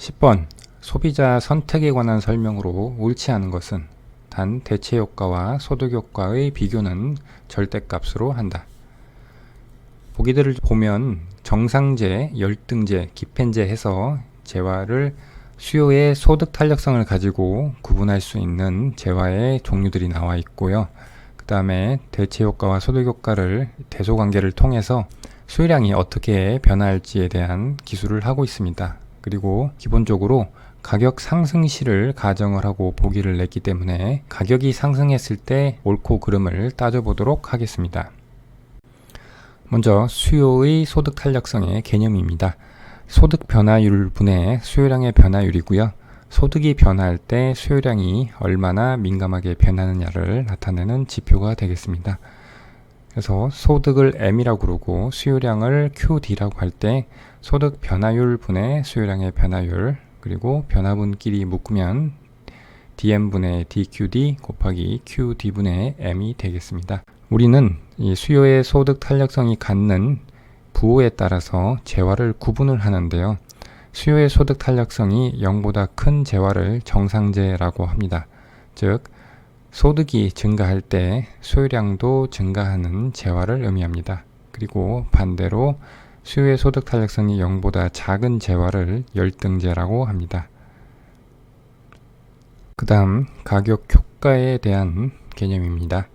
10번 소비자 선택에 관한 설명으로 옳지 않은 것은 단 대체 효과와 소득 효과의 비교는 절대값으로 한다. 보기들을 보면 정상제, 열등제, 기펜제 해서 재화를 수요의 소득 탄력성을 가지고 구분할 수 있는 재화의 종류들이 나와 있고요. 그 다음에 대체 효과와 소득 효과를 대소 관계를 통해서 수요량이 어떻게 변화할지에 대한 기술을 하고 있습니다. 그리고 기본적으로 가격 상승시를 가정을 하고 보기를 냈기 때문에 가격이 상승했을 때 옳고 그름을 따져보도록 하겠습니다. 먼저 수요의 소득 탄력성의 개념입니다. 소득 변화율 분의 수요량의 변화율이고요. 소득이 변화할 때 수요량이 얼마나 민감하게 변하느냐를 나타내는 지표가 되겠습니다. 그래서 소득을 M이라고 그러고 수요량을 QD라고 할 때 소득 변화율 분의 수요량의 변화율 그리고 변화분끼리 묶으면 DM분의 DQD 곱하기 QD분의 M이 되겠습니다. 우리는 이 수요의 소득 탄력성이 갖는 부호에 따라서 재화를 구분을 하는데요. 수요의 소득 탄력성이 0보다 큰 재화를 정상재라고 합니다. 즉, 소득이 증가할 때 수요량도 증가하는 재화를 의미합니다. 그리고 반대로 수요의 소득 탄력성이 0보다 작은 재화를 열등재라고 합니다. 그 다음 가격 효과에 대한 개념입니다.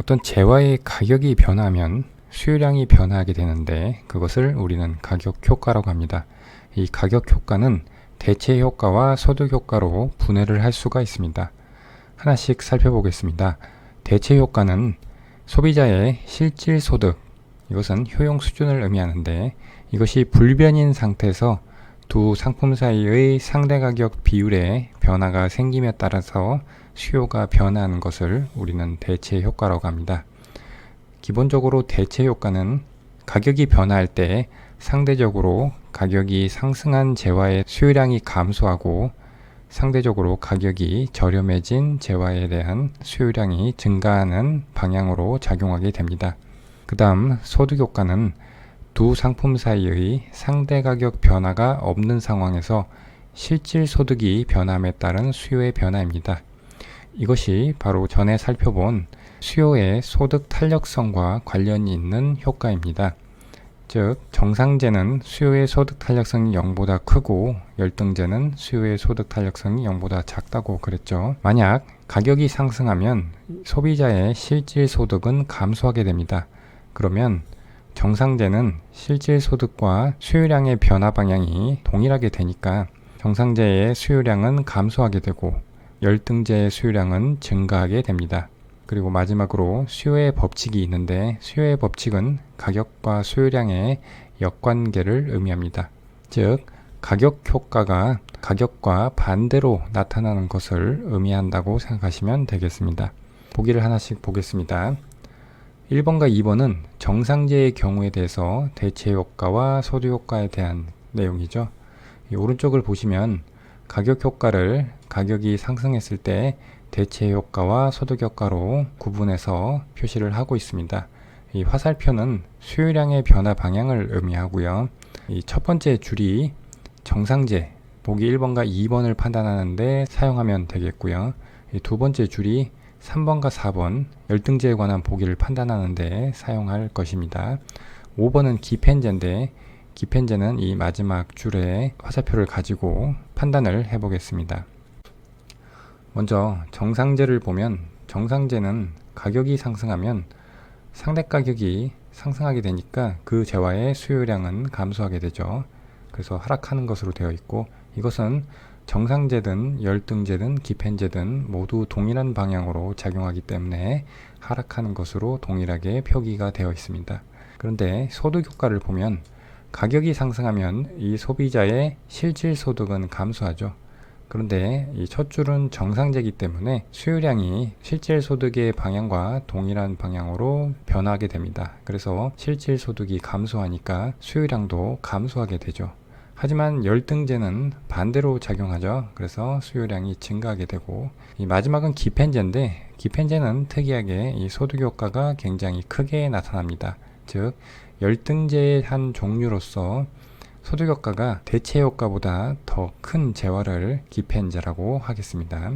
어떤 재화의 가격이 변하면 수요량이 변화하게 되는데 그것을 우리는 가격 효과라고 합니다. 이 가격 효과는 대체 효과와 소득 효과로 분해를 할 수가 있습니다. 하나씩 살펴보겠습니다. 대체 효과는 소비자의 실질 소득, 이것은 효용 수준을 의미하는데 이것이 불변인 상태에서 두 상품 사이의 상대 가격 비율의 변화가 생김에 따라서 수요가 변하는 것을 우리는 대체 효과라고 합니다. 기본적으로 대체 효과는 가격이 변화할 때 상대적으로 가격이 상승한 재화의 수요량이 감소하고 상대적으로 가격이 저렴해진 재화에 대한 수요량이 증가하는 방향으로 작용하게 됩니다. 그 다음 소득 효과는 두 상품 사이의 상대 가격 변화가 없는 상황에서 실질 소득이 변함에 따른 수요의 변화입니다. 이것이 바로 전에 살펴본 수요의 소득 탄력성과 관련이 있는 효과입니다. 즉 정상제는 수요의 소득 탄력성이 0보다 크고 열등제는 수요의 소득 탄력성이 0보다 작다고 그랬죠. 만약 가격이 상승하면 소비자의 실질 소득은 감소하게 됩니다. 그러면 정상제는 실질 소득과 수요량의 변화 방향이 동일하게 되니까 정상제의 수요량은 감소하게 되고 열등제의 수요량은 증가하게 됩니다. 그리고 마지막으로 수요의 법칙이 있는데 수요의 법칙은 가격과 수요량의 역관계를 의미합니다. 즉 가격 효과가 가격과 반대로 나타나는 것을 의미한다고 생각하시면 되겠습니다. 보기를 하나씩 보겠습니다. 1번과 2번은 정상제의 경우에 대해서 대체 효과와 소득 효과에 대한 내용이죠. 오른쪽을 보시면 가격 효과를 가격이 상승했을 때 대체 효과와 소득 효과로 구분해서 표시를 하고 있습니다. 이 화살표는 수요량의 변화 방향을 의미하고요. 이 첫 번째 줄이 정상제, 보기 1번과 2번을 판단하는데 사용하면 되겠고요. 이두 번째 줄이 3번과 4번 열등제에 관한 보기를 판단하는데 사용할 것입니다. 5번은 기펜제인데 기펜제는 이 마지막 줄에 화살표를 가지고 판단을 해 보겠습니다. 먼저 정상제를 보면 정상제는 가격이 상승하면 상대 가격이 상승하게 되니까 그 재화의 수요량은 감소하게 되죠. 그래서 하락하는 것으로 되어 있고 이것은 정상제든 열등제든 기펜제든 모두 동일한 방향으로 작용하기 때문에 하락하는 것으로 동일하게 표기가 되어 있습니다. 그런데 소득 효과를 보면 가격이 상승하면 이 소비자의 실질 소득은 감소하죠. 그런데 이 첫 줄은 정상제이기 때문에 수요량이 실질 소득의 방향과 동일한 방향으로 변하게 됩니다. 그래서 실질 소득이 감소하니까 수요량도 감소하게 되죠. 하지만 열등제는 반대로 작용하죠. 그래서 수요량이 증가하게 되고 이 마지막은 기펜제인데 기펜제는 특이하게 이 소득 효과가 굉장히 크게 나타납니다. 즉 열등제의 한 종류로서 소득 효과가 대체 효과보다 더 큰 재화를 기펜제라고 하겠습니다.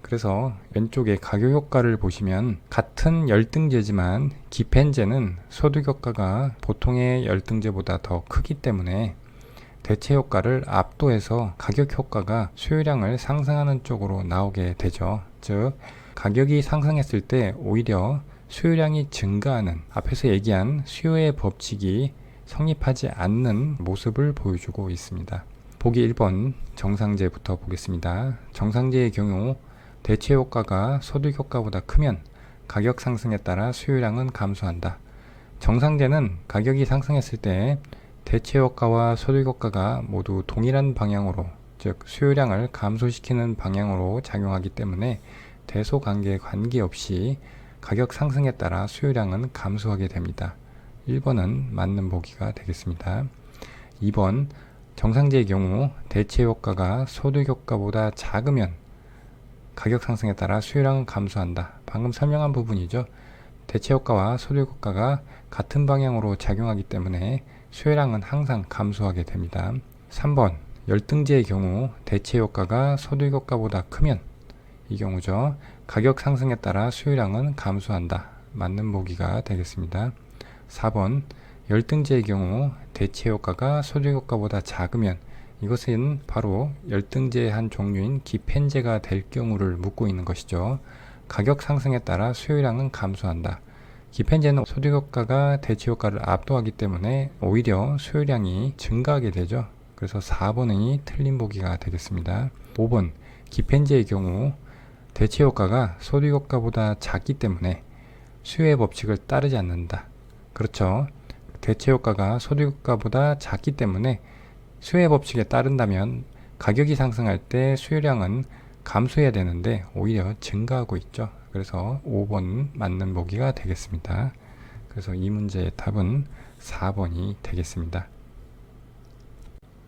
그래서 왼쪽에 가격 효과를 보시면 같은 열등제지만 기펜제는 소득 효과가 보통의 열등제보다 더 크기 때문에 대체 효과를 압도해서 가격 효과가 수요량을 상승하는 쪽으로 나오게 되죠. 즉 가격이 상승했을 때 오히려 수요량이 증가하는 앞에서 얘기한 수요의 법칙이 성립하지 않는 모습을 보여주고 있습니다. 보기 1번 정상제부터 보겠습니다. 정상제의 경우 대체 효과가 소득 효과보다 크면 가격 상승에 따라 수요량은 감소한다. 정상제는 가격이 상승했을 때 대체 효과와 소득 효과가 모두 동일한 방향으로 즉 수요량을 감소시키는 방향으로 작용하기 때문에 대소 관계에 관계없이 가격 상승에 따라 수요량은 감소하게 됩니다. 1번은 맞는 보기가 되겠습니다. 2번 정상제의 경우 대체 효과가 소득 효과보다 작으면 가격 상승에 따라 수요량은 감소한다. 방금 설명한 부분이죠. 대체 효과와 소득 효과가 같은 방향으로 작용하기 때문에 수요량은 항상 감소하게 됩니다. 3번 열등제의 경우 대체 효과가 소득 효과보다 크면 이 경우죠. 가격 상승에 따라 수요량은 감소한다. 맞는 보기가 되겠습니다. 4번 열등제의 경우 대체 효과가 소득 효과보다 작으면 이것은 바로 열등제의 한 종류인 기펜제가 될 경우를 묻고 있는 것이죠. 가격 상승에 따라 수요량은 감소한다. 기펜제는 소득 효과가 대체 효과를 압도하기 때문에 오히려 수요량이 증가하게 되죠. 그래서 4번이 틀린 보기가 되겠습니다. 5번 기펜제의 경우 대체 효과가 소득 효과보다 작기 때문에 수요의 법칙을 따르지 않는다. 그렇죠. 대체 효과가 소득 효과보다 작기 때문에 수요의 법칙에 따른다면 가격이 상승할 때 수요량은 감소해야 되는데 오히려 증가하고 있죠. 그래서 5번 맞는 보기가 되겠습니다. 그래서 이 문제의 답은 4번이 되겠습니다.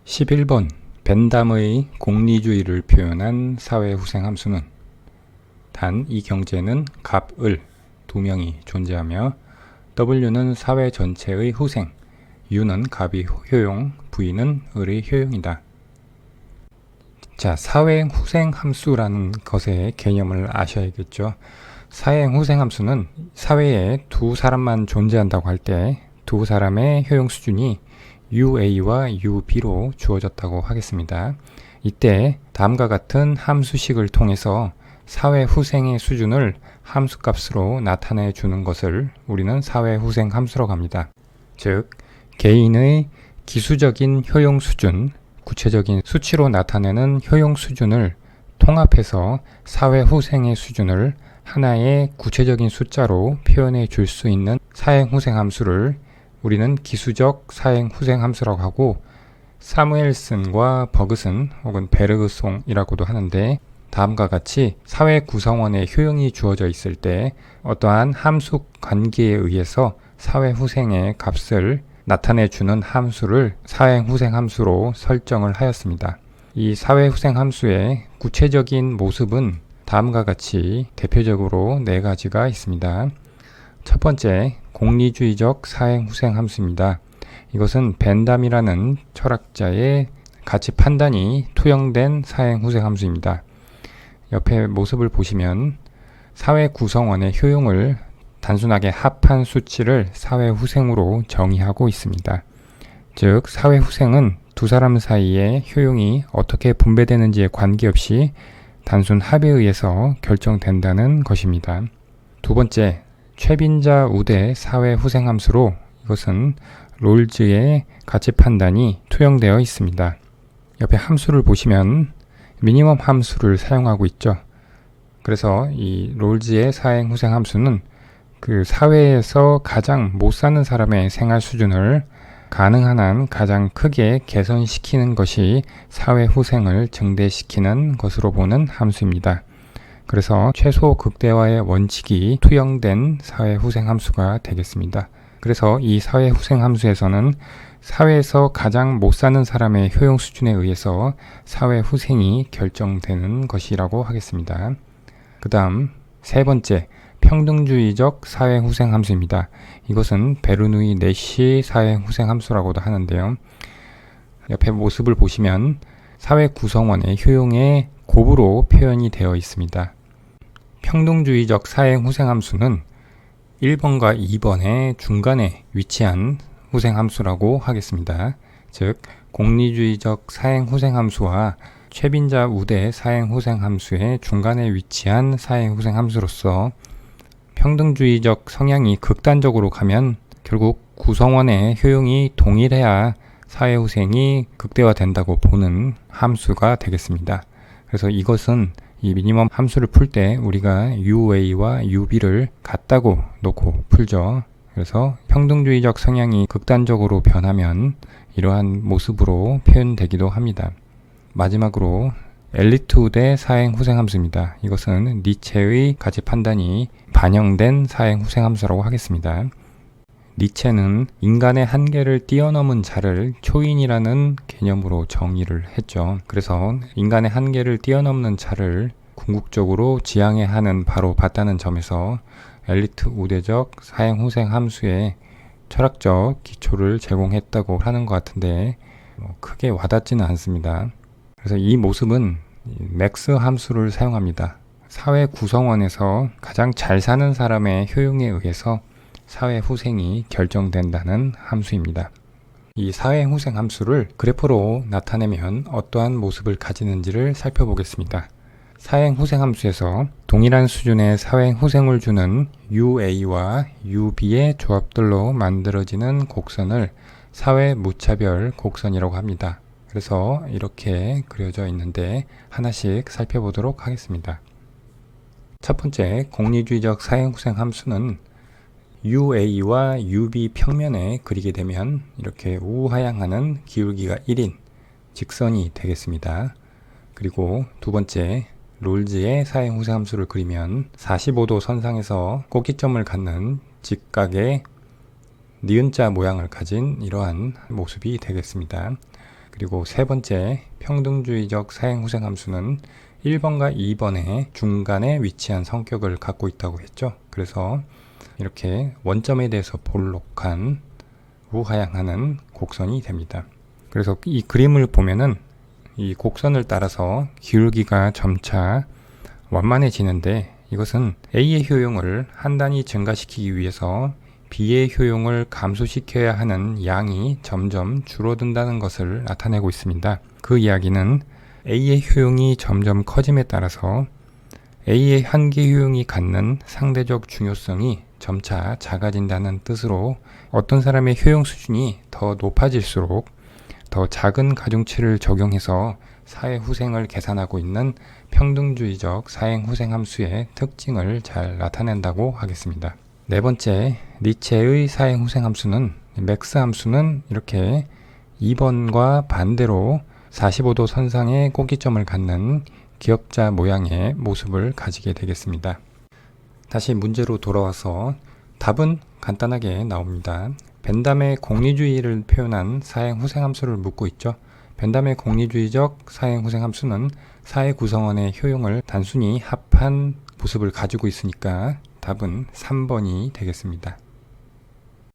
11번 벤담의 공리주의를 표현한 사회후생 함수는 단 이 경제는 갑, 을 두 명이 존재하며 W는 사회 전체의 후생, U는 갑이 효용, V는 을의 효용이다. 자, 사회행 후생 함수라는 것의 개념을 아셔야겠죠. 사회행 후생 함수는 사회에 두 사람만 존재한다고 할 때 두 사람의 효용 수준이 UA와 UB로 주어졌다고 하겠습니다. 이때 다음과 같은 함수식을 통해서 사회 후생의 수준을 함수값으로 나타내 주는 것을 우리는 사회 후생 함수라고 합니다. 즉, 개인의 기수적인 효용 수준, 구체적인 수치로 나타내는 효용 수준을 통합해서 사회 후생의 수준을 하나의 구체적인 숫자로 표현해 줄 수 있는 사행 후생 함수를 우리는 기수적 사행 후생 함수라고 하고 사무엘슨과 버그슨 혹은 베르그송이라고도 하는데 다음과 같이 사회 구성원의 효용이 주어져 있을 때 어떠한 함수 관계에 의해서 사회 후생의 값을 나타내 주는 함수를 사회 후생 함수로 설정을 하였습니다. 이 사회 후생 함수의 구체적인 모습은 다음과 같이 대표적으로 네 가지가 있습니다. 첫 번째, 공리주의적 사행 후생 함수입니다. 이것은 벤담이라는 철학자의 가치 판단이 투영된 사행 후생 함수입니다. 옆에 모습을 보시면 사회 구성원의 효용을 단순하게 합한 수치를 사회 후생으로 정의하고 있습니다. 즉, 사회 후생은 두 사람 사이의 효용이 어떻게 분배되는지에 관계없이 단순 합에 의해서 결정된다는 것입니다. 두 번째, 최빈자 우대 사회 후생 함수로 이것은 롤즈의 가치 판단이 투영되어 있습니다. 옆에 함수를 보시면 미니멈 함수를 사용하고 있죠. 그래서 이 롤즈의 사행 후생 함수는 그 사회에서 가장 못 사는 사람의 생활 수준을 가능한 한 가장 크게 개선시키는 것이 사회 후생을 증대시키는 것으로 보는 함수입니다. 그래서 최소 극대화의 원칙이 투영된 사회 후생 함수가 되겠습니다. 그래서 이 사회 후생 함수에서는 사회에서 가장 못 사는 사람의 효용 수준에 의해서 사회 후생이 결정되는 것이라고 하겠습니다. 그 다음 세 번째 평등주의적 사회 후생 함수입니다. 이것은 베르누이 네시 사회 후생 함수라고도 하는데요. 옆에 모습을 보시면 사회 구성원의 효용의 곱으로 표현이 되어 있습니다. 평등주의적 사행 후생 함수는 1번과 2번의 중간에 위치한 후생함수라고 하겠습니다. 즉, 공리주의적 사행 후생함수와 최빈자 우대 사행 후생함수의 중간에 위치한 사행 후생함수로서 평등주의적 성향이 극단적으로 가면 결국 구성원의 효용이 동일해야 사회후생이 극대화된다고 보는 함수가 되겠습니다. 그래서 이것은 이 미니멈 함수를 풀 때 우리가 UA와 UB를 같다고 놓고 풀죠. 그래서 평등주의적 성향이 극단적으로 변하면 이러한 모습으로 표현되기도 합니다. 마지막으로 엘리트 대 사행 후생 함수입니다. 이것은 니체의 가치 판단이 반영된 사행 후생 함수라고 하겠습니다. 니체는 인간의 한계를 뛰어넘은 자를 초인이라는 개념으로 정의를 했죠. 그래서 인간의 한계를 뛰어넘는 자를 궁극적으로 지향해 하는 바로 봤다는 점에서 엘리트 우대적 사행 후생 함수의 철학적 기초를 제공했다고 하는 것 같은데 뭐 크게 와닿지는 않습니다. 그래서 이 모습은 맥스 함수를 사용합니다. 사회 구성원에서 가장 잘 사는 사람의 효용에 의해서 사회 후생이 결정된다는 함수입니다. 이 사회 후생 함수를 그래프로 나타내면 어떠한 모습을 가지는지를 살펴보겠습니다. 사행 후생 함수에서 동일한 수준의 사행 후생을 주는 UA와 UB의 조합들로 만들어지는 곡선을 사회 무차별 곡선이라고 합니다. 그래서 이렇게 그려져 있는데 하나씩 살펴보도록 하겠습니다. 첫 번째 공리주의적 사행 후생 함수는 UA와 UB 평면에 그리게 되면 이렇게 우하향하는 기울기가 1인 직선이 되겠습니다. 그리고 두 번째 롤즈의 사행 후생 함수를 그리면 45도 선상에서 꼭지점을 갖는 직각의 니은자 모양을 가진 이러한 모습이 되겠습니다. 그리고 세 번째 평등주의적 사행 후생 함수는 1번과 2번의 중간에 위치한 성격을 갖고 있다고 했죠. 그래서 이렇게 원점에 대해서 볼록한 우하향하는 곡선이 됩니다. 그래서 이 그림을 보면은 이 곡선을 따라서 기울기가 점차 완만해지는데 이것은 A의 효용을 한 단위 증가시키기 위해서 B의 효용을 감소시켜야 하는 양이 점점 줄어든다는 것을 나타내고 있습니다. 그 이야기는 A의 효용이 점점 커짐에 따라서 A의 한계 효용이 갖는 상대적 중요성이 점차 작아진다는 뜻으로 어떤 사람의 효용 수준이 더 높아질수록 더 작은 가중치를 적용해서 사회 후생을 계산하고 있는 평등주의적 사행 후생 함수의 특징을 잘 나타낸다고 하겠습니다. 네 번째, 니체의 사행 후생 함수는 맥스 함수는 이렇게 2번과 반대로 45도 선상의 꼭지점을 갖는 기역자 모양의 모습을 가지게 되겠습니다. 다시 문제로 돌아와서 답은 간단하게 나옵니다. 벤담의 공리주의를 표현한 사행 후생 함수를 묻고 있죠. 벤담의 공리주의적 사행 후생 함수는 사회 구성원의 효용을 단순히 합한 모습을 가지고 있으니까 답은 3번이 되겠습니다.